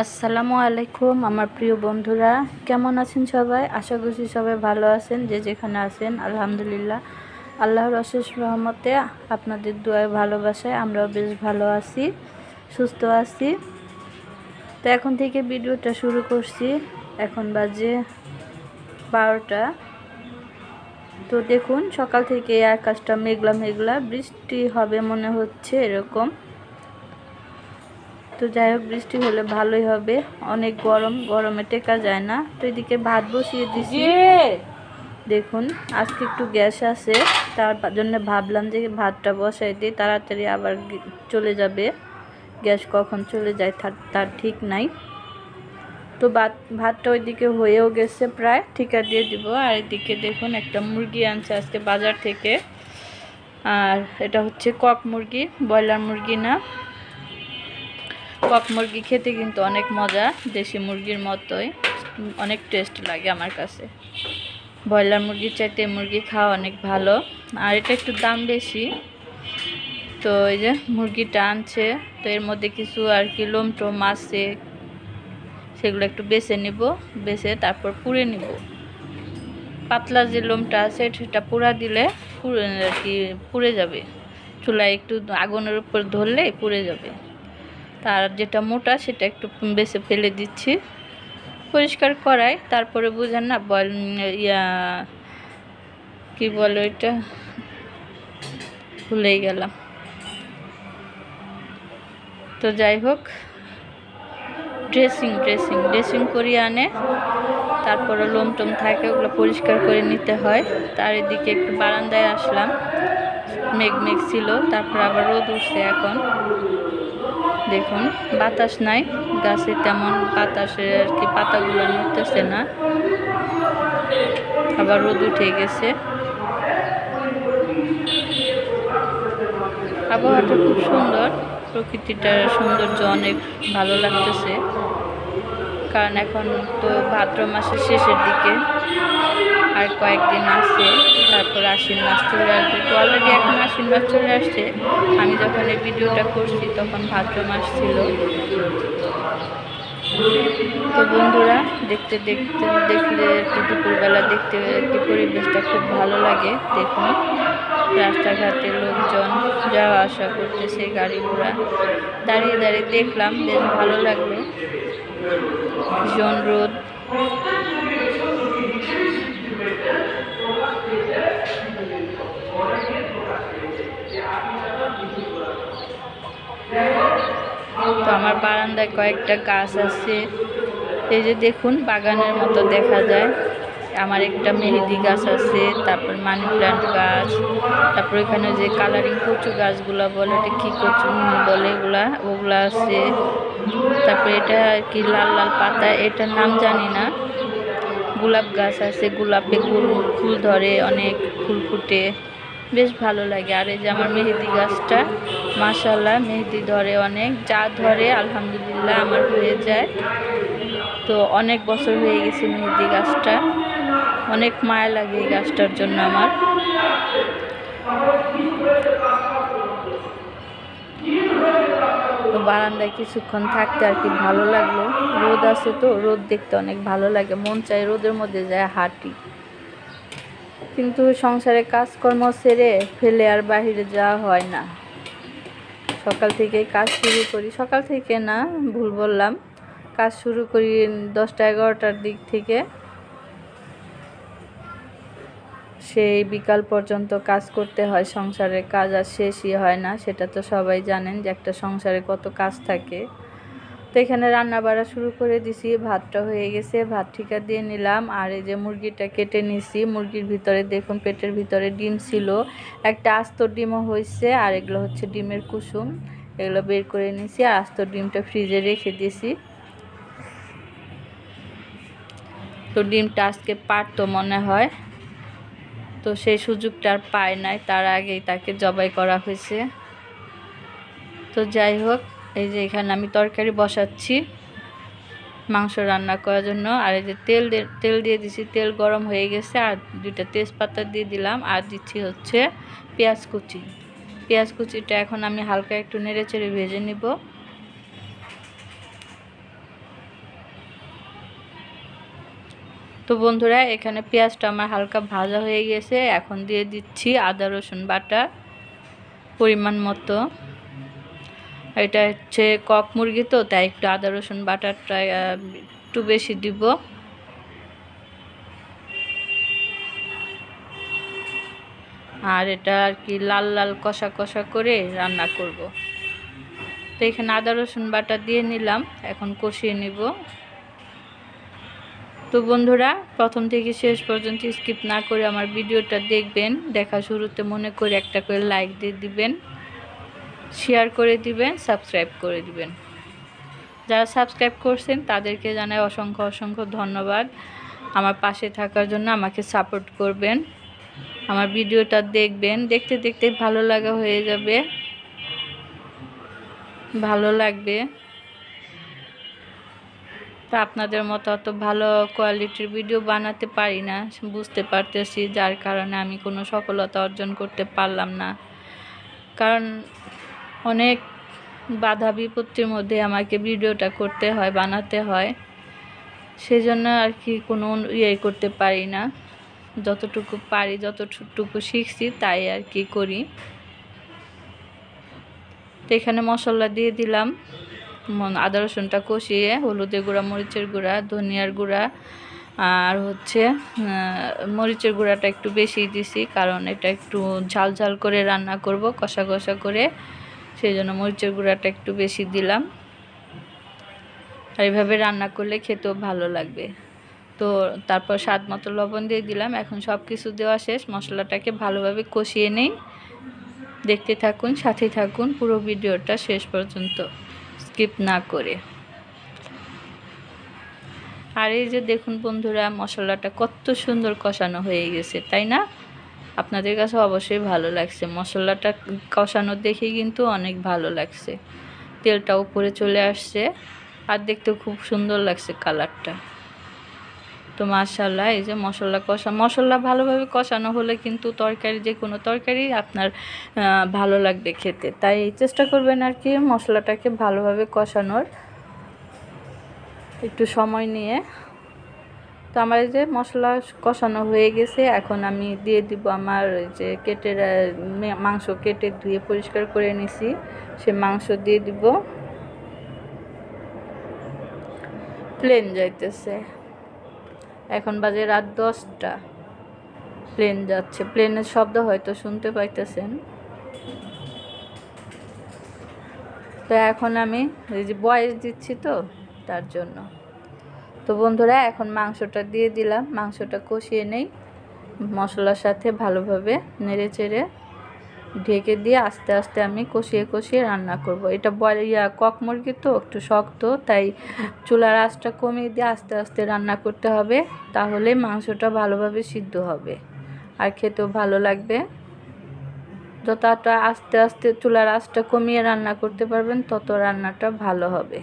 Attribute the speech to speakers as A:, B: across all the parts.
A: আসসালামু আলাইকুম, আমার প্রিয় বন্ধুরা। কেমন আছেন সবাই? আশা করছি সবাই ভালো আছেন, যে যেখানে আছেন, আলহামদুলিল্লাহ। আল্লাহর অশেষ রহমতে আপনাদের দোয়ায় ভালোবাসায় আমরাও বেশ ভালো আছি, সুস্থ আছি। তো এখন থেকে ভিডিওটা শুরু করছি। এখন বাজে বারোটা। তো দেখুন, সকাল থেকে আকাশটা মেঘলা মেঘলা, বৃষ্টি হবে মনে হচ্ছে এরকম। তো যাই হোক বৃষ্টি হলে ভালোই হবে। অনেক গরম গরমে টেকা যায় না। তো এদিকে ভাত বসিয়ে দিছি। দেখুন আজকে একটু গ্যাস আছে। তার জন্য ভাবলাম যে ভাতটা বসাই দিই। তাড়াতাড়ি আবার চলে যাবে। গ্যাস কখন চলে যায় তার তার ঠিক নাই। তো ভাত ভাতটা ওইদিকে হয়েও গেছে প্রায়। ঠিকা দিয়ে দিব। আর এদিকে দেখুন একটা মুরগি আনছে আজকে বাজার থেকে। আর এটা হচ্ছে কক মুরগি ব্রয়লার মুরগি না। কক মুরগি খেতে কিন্তু অনেক মজা, দেশি মুরগির মতোই, অনেক টেস্ট লাগে আমার কাছে। ব্রয়লার মুরগির চাইতে মুরগি খাওয়া অনেক ভালো, আর এটা একটু দাম বেশি। তো এই যে মুরগিটা আনছে, তো এর মধ্যে কিছু আর কি লোম টোম আছে, সেগুলো একটু বেছে নিব, বেছে তারপর পুড়ে নিব। পাতলা যে লোমটা আছে, সেটা পুরা দিলে পুড়ে আর কি পুড়ে যাবে। চুলায় একটু আগুনের উপর ধরলে পুড়ে যাবে। তার যেটা মোটা, সেটা একটু বেছে ফেলে দিচ্ছি। পরিষ্কার করাই, তারপরে বুঝেন না, বল, ইয়া, কি বলো এটা ভুলেই গেলাম। তো যাই হোক, ড্রেসিং ড্রেসিং ড্রেসিং করিয়ে আনে। তারপরে লোম টোম থাকে, ওগুলো পরিষ্কার করে নিতে হয়। তার এদিকে একটু বারান্দায় আসলাম। মেঘ মেঘ ছিল, তারপর আবার রোদ উঠছে এখন। দেখুন, বাতাস নাই, গাছে তেমন বাতাসের আর কি পাতাগুলো নড়তেছে না। আবার রোদ উঠে গেছে। আবহাওয়াটা খুব সুন্দর, প্রকৃতিটার সৌন্দর্য অনেক ভালো লাগতেছে। কারণ এখন তো ভাদ্র মাসের শেষের দিকে। কয়েকদিন আসছে তারপর আশ্বিন মাস চলে আসবে। তো অলরেডি এখন আশ্বিন মাস চলে আসছে। আমি যখন এই ভিডিওটা করছি তখন ভাদ্র মাস ছিল। তো বন্ধুরা, দেখতে দেখতে, দেখলে দুপুরবেলা দেখতে একটি পরিবেশটা খুব ভালো লাগে, দেখুন। রাস্তাঘাটে লোকজন যাওয়া আসা করতেছে, গাড়ি ঘোড়া। দাঁড়িয়ে দাঁড়িয়ে দেখলাম, বেশ ভালো লাগল। ভীষণ রোদ। তো আমার বারান্দায় কয়েকটা গাছ আছে। এই যে দেখুন, বাগানের মতো দেখা যায়। আমার একটা মেহেদি গাছ আছে, তারপর মানি প্ল্যান্ট গাছ, তারপর এখানে যে কালারিং কচু গাছগুলো বলে, এটা কী কচু বলে এগুলা, ওগুলা আছে। তারপর এটা কি লাল লাল পাতা, এটার নাম জানি না। গোলাপ গাছ আছে, গোলাপে ফুল ফুল ধরে, অনেক ফুল ফুটে। বেশ ভালো লাগে। আর এই যে আমার মেহেদি গাছটা মাশাল্লাহ মেহেদি ধরে অনেক, যা ধরে আলহামদুলিল্লাহ আমার হয়ে যায়। তো অনেক বছর হয়ে গেছে মেহেদি গাছটা। অনেক মায়া লাগে এই গাছটার জন্য আমার। তো বারান্দায় কিছুক্ষণ থাকতে আর কি ভালো লাগল। রোদ আছে তো, রোদ দেখতে অনেক ভালো লাগে। মন চাই রোদের মধ্যে যায় হাঁটি। কিন্তু সংসারে কাজকর্ম সেরে ফেলে আর বাহিরে যাওয়া হয় না। সকাল থেকে কাজ শুরু করি। সকাল থেকে না, ভুল বললাম, কাজ শুরু করি দশটা এগারোটার দিক থেকে। সেই বিকাল পর্যন্ত কাজ করতে হয় সংসারের কাজ আর শেষই হয় না। সেটা তো সবাই জানেন যে একটা সংসারে কত কাজ থাকে। তো এখানে রান্না বাড়া শুরু করে দিছি। ভাতটা হয়ে গেছে, ভাত ঠিকা দিয়ে নিলাম। আর এই যে মুরগিটা কেটে নিছি। মুরগির ভিতরে দেখুন, পেটের ভিতরে ডিম ছিল। একটা আস্ত ডিমও হয়েছে আর এগুলো হচ্ছে ডিমের কুসুম। এগুলো বের করে নিছি আর আস্ত ডিমটা ফ্রিজে রেখে দিয়েছি তো ডিমটা আজকে পারতো মনে হয়। তো সেই সুযোগটা আর পায় নাই। তার আগেই তাকে জবাই করা হয়েছে। তো যাই হোক এই যে এখানে আমি তরকারি বসাচ্ছি, মাংস রান্না করার জন্য। আর এই যে তেল তেল দিয়ে দিছি, তেল গরম হয়ে গেছে। আর দুইটা তেজপাতা দিয়ে দিলাম। আর দিচ্ছি হচ্ছে পেঁয়াজ কুচি। পেঁয়াজ কুচিটা এখন আমি হালকা একটু নেড়ে চেড়ে ভেজে নিব। তো বন্ধুরা, এখানে পেঁয়াজটা আমার হালকা ভাজা হয়ে গেছে। এখন দিয়ে দিচ্ছি আদা রসুন বাটা পরিমাণ মতো। এটা হচ্ছে কক মুরগি তো, তাই একটু আদা, রসুন বাটারটা একটু বেশি দিব। আর এটা আর কি লাল লাল, কষা কষা করে রান্না করব। তো এখানে আদা, রসুন, বাটা দিয়ে নিলাম, এখন কষিয়ে নিব। তো বন্ধুরা, প্রথম থেকে শেষ পর্যন্ত স্কিপ না করে আমার ভিডিওটা দেখবেন, দেখা শুরুতে মনে করে একটা করে লাইক দিয়ে দিবেন। শেয়ার করে দিবেন, সাবস্ক্রাইব করে দিবেন। যারা সাবস্ক্রাইব করছেন, তাদেরকে জানাই অসংখ্য অসংখ্য ধন্যবাদ। আমার পাশে থাকার জন্য আমাকে সাপোর্ট করবেন। আমার ভিডিওটা দেখবেন। দেখতে দেখতে ভালো লাগা হয়ে যাবে। ভালো লাগবে। তো আপনাদের মতো অত ভালো কোয়ালিটির ভিডিও বানাতে পারি না। বুঝতে পারতেছি, যার কারণে আমি কোনো সফলতা অর্জন করতে পারলাম না। কারণ অনেক বাধা বিপত্তির মধ্যে আমাকে ভিডিওটা করতে হয়, বানাতে হয়। সেজন্য আর কি কোনো ইয়ে করতে পারি না। যতটুকু পারি, যতটুকু শিখছি তাই আর কি করি। তো এখানে মশলা দিয়ে দিলাম। আদা রসুনটা কষিয়ে, হলুদের গুঁড়া, মরিচের গুঁড়া, ধনিয়ার গুঁড়া, আর হচ্ছে মরিচের গুঁড়াটা একটু বেশি দিছি, কারণ এটা একটু ঝাল ঝাল করে রান্না করব, কষা কষা করে। সেই জন্য মরিচের গুঁড়াটা একটু বেশি দিলাম। আর এইভাবে রান্না করলে খেতেও ভালো লাগবে। তো তারপর স্বাদ মতো লবণ দিয়ে দিলাম। এখন সব কিছু দেওয়া শেষ। মশলাটাকে ভালোভাবে কষিয়ে নেই। দেখতে থাকুন সাথে থাকুন। পুরো ভিডিওটা শেষ পর্যন্ত স্কিপ না করে। আর এই যে দেখুন বন্ধুরা, মশলাটা কত সুন্দর কষানো হয়ে গেছে, তাই না? আপনাদের কাছে অবশ্যই ভালো লাগছে। মশলাটা কষানো দেখে কিন্তু অনেক ভালো লাগছে। তেলটা উপরে চলে আসছে আর দেখতে খুব সুন্দর লাগছে কালারটা। তো মাশাল্লাহ এই যে মশলা কষা, মশলা ভালোভাবে কষানো হলে কিন্তু তরকারি, যে কোনো তরকারি আপনার ভালো লাগবে খেতে। তাই চেষ্টা করবেন আর কি মশলাটাকে ভালোভাবে কষানোর। একটু সময় নিয়ে তো আমার এই যে মশলা কষানো হয়ে গেছে, এখন আমি দিয়ে দিব আমার যে কেটে মাংস কেটে ধুয়ে পরিষ্কার করে নিছি, সে মাংস দিয়ে দিব। প্লেন যাইতেছে। এখন বাজে রাত দশটা। প্লেন যাচ্ছে। প্লেনের শব্দ হয়তো শুনতে পাইতেছেন। তো এখন আমি এই যে বয়স দিচ্ছি তো, তার জন্য। তো বন্ধুরা, এখন মাংসটা দিয়ে দিলাম। মাংসটা কষিয়ে নেই। মশলার সাথে ভালোভাবে নেড়ে চেড়ে ঢেকে দিয়ে আস্তে আস্তে আমি কষিয়ে কষিয়ে রান্না করব। এটা বয় ইয়া, কক মুরগি তো একটু শক্ত, তাই চুলার আঁচটা কমিয়ে দিয়ে আস্তে আস্তে রান্না করতে হবে। তাহলে মাংসটা ভালোভাবে সিদ্ধ হবে। আর খেতেও ভালো লাগবে। যতটা আস্তে আস্তে চুলার আঁচটা কমিয়ে রান্না করতে পারবেন, তত রান্নাটা ভালো হবে।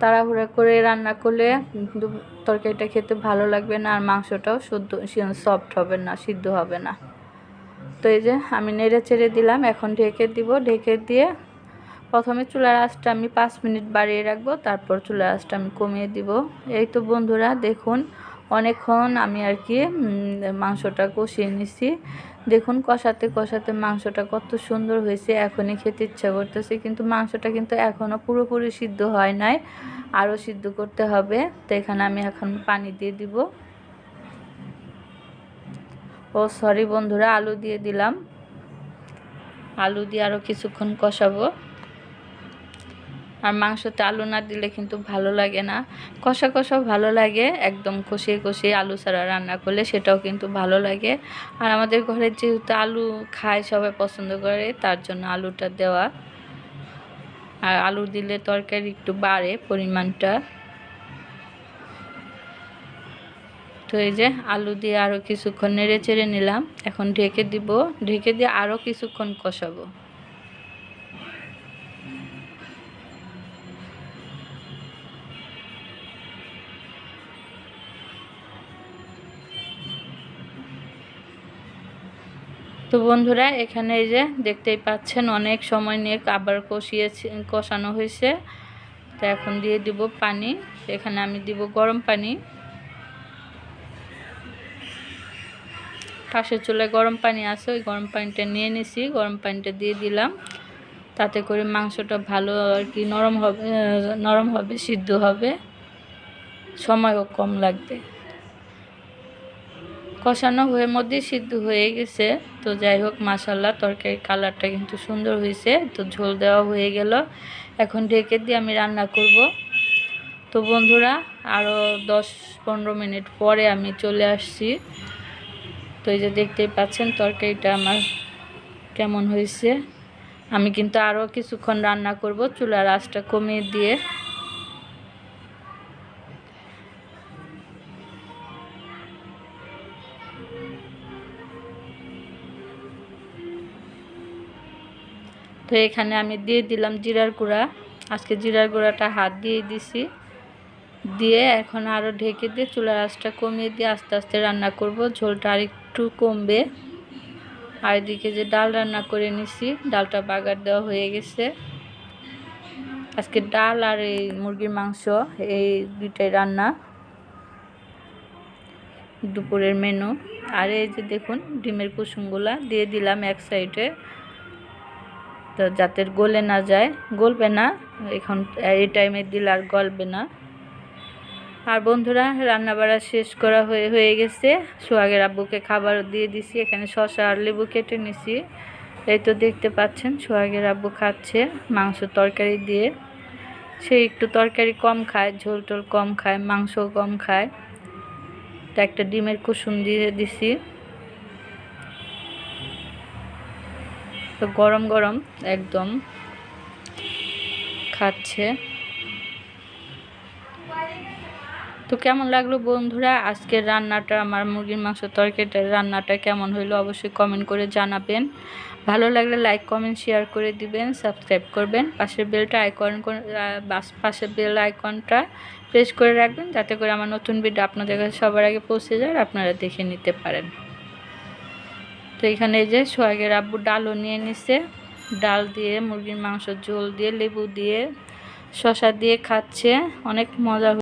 A: তাড়াহুড়া করে রান্না করলে তরকারিটা খেতে ভালো লাগবে না, আর মাংসটাও শুদ্ধ সফট হবে না, সিদ্ধ হবে না। তো এই যে আমি নেড়ে চেড়ে দিলাম, এখন ঢেকে দিব। ঢেকে দিয়ে প্রথমে চুলার আঁচটা আমি পাঁচ মিনিট বাড়িয়ে রাখব, তারপর চুলার আঁচটা আমি কমিয়ে দিব। এই তো বন্ধুরা, দেখুন, অনেকক্ষণ আমি আর কি মাংসটা কষিয়ে নিছি। দেখুন কষাতে কষাতে মাংসটা কত সুন্দর হয়েছে, এখনই খেতে ইচ্ছা করতেছে, কিন্তু মাংসটা কিন্তু এখনও পুরোপুরি সিদ্ধ হয় নাই, আরও সিদ্ধ করতে হবে, তো এখানে আমি এখন পানি দিয়ে দিব। ও সরি বন্ধুরা, আলু দিয়ে দিলাম। আলু দিয়ে আরও কিছুক্ষণ কষাবো। আর মাংসতে আলু না দিলে কিন্তু ভালো লাগে না। কষা কষাও ভালো লাগে, একদম কষিয়ে কষিয়ে আলু ছাড়া রান্না করলে সেটাও কিন্তু ভালো লাগে। আর আমাদের ঘরে যেহেতু আলু খায়, সবাই পছন্দ করে, তার জন্য আলুটা দেওয়া। আর আলু দিলে তরকারি একটু বাড়ে পরিমাণটা। তো এই যে আলু দিয়ে আরও কিছুক্ষণ নেড়ে চেড়ে নিলাম, এখন ঢেকে দিব। ঢেকে দিয়ে আরও কিছুক্ষণ কষাবো। তো বন্ধুরা, এখানে এই যে দেখতেই পাচ্ছেন অনেক সময় নিয়ে আবার কষিয়েছি, কষানো হয়েছে। তো এখন দিয়ে দিব পানি। এখানে আমি দিব গরম পানি। পাশের চুলে গরম পানি আছে, ওই গরম পানিটা নিয়ে নিছি। গরম পানিটা দিয়ে দিলাম। তাতে করে মাংসটা ভালো আর কি নরম হবে নরম হবে, সিদ্ধ হবে। সময়ও কম লাগবে। কষানো হয়ে মধ্যে সিদ্ধ হয়ে গেছে। তো যাই হোক মাসাল্লাহ তরকারির কালারটা কিন্তু সুন্দর হয়েছে। তো ঝোল দেওয়া হয়ে গেল। এখন ঢেকে দিয়ে আমি রান্না করব। তো বন্ধুরা আরও দশ পনেরো মিনিট পরে আমি চলে আসছি। তো এই যে দেখতেই পাচ্ছেন, তরকারিটা আমার কেমন হয়েছে। আমি কিন্তু আরও কিছুক্ষণ রান্না করব, চুলার আঁচটা কমিয়ে দিয়ে। তো এখানে আমি দিয়ে দিলাম জিরার গুঁড়া। আজকে জিরার গুঁড়াটা হাত দিয়ে দিছি। দিয়ে এখন আরও ঢেকে দিয়ে চুলার আঁচটা কমিয়ে দিয়ে আস্তে আস্তে রান্না করব। ঝোলটা আর একটু কমবে। আর এদিকে যে ডাল রান্না করে নিছি, ডালটা বাগার দেওয়া হয়ে গেছে। আজকে ডাল আর এই মুরগির মাংস, এই দুইটাই রান্না। দুপুরের মেনু। আর এই যে দেখুন, ডিমের কুসুমগুলা দিয়ে দিলাম এক সাইডে। তো যাতে গলে না যায়, গলবে না। এখন এই টাইমে দিলে আর গলবে না। আর বন্ধুরা রান্না বাড়া শেষ করা হয়ে হয়ে গেছে। সোহাগের আব্বুকে খাবার দিয়ে দিছি। এখানে শসা আর লেবু কেটে নিছি। এই তো দেখতে পাচ্ছেন, সোহাগের আব্বু খাচ্ছে মাংস তরকারি দিয়ে। সে একটু তরকারি কম খায়, ঝোল টোল কম খায় মাংস কম খায়। তো একটা ডিমের কুসুম দিয়ে দিছি। তো গরম গরম একদম খাচ্ছে। তো কেমন লাগল বন্ধুরা? আজকের রান্নাটা, আমার মুরগির মাংস তরকারিটার রান্নাটা কেমন হইল অবশ্যই কমেন্ট করে জানাবেন। ভালো লাগলে লাইক কমেন্ট শেয়ার করে দিবেন সাবস্ক্রাইব করবেন। পাশের বেলটা আইকন পাশের বেল আইকনটা প্রেস করে রাখবেন, যাতে করে আমার নতুন ভিডিও আপনাদের কাছে সবার আগে পৌঁছে যায় আপনারা দেখে নিতে পারেন। তো এখানে যে সোহাগের আব্বু ডালও নিয়ে নিছে। ডাল দিয়ে মুরগির মাংস ঝোল দিয়ে, লেবু দিয়ে শশা দিয়ে খাচ্ছে। অনেক মজা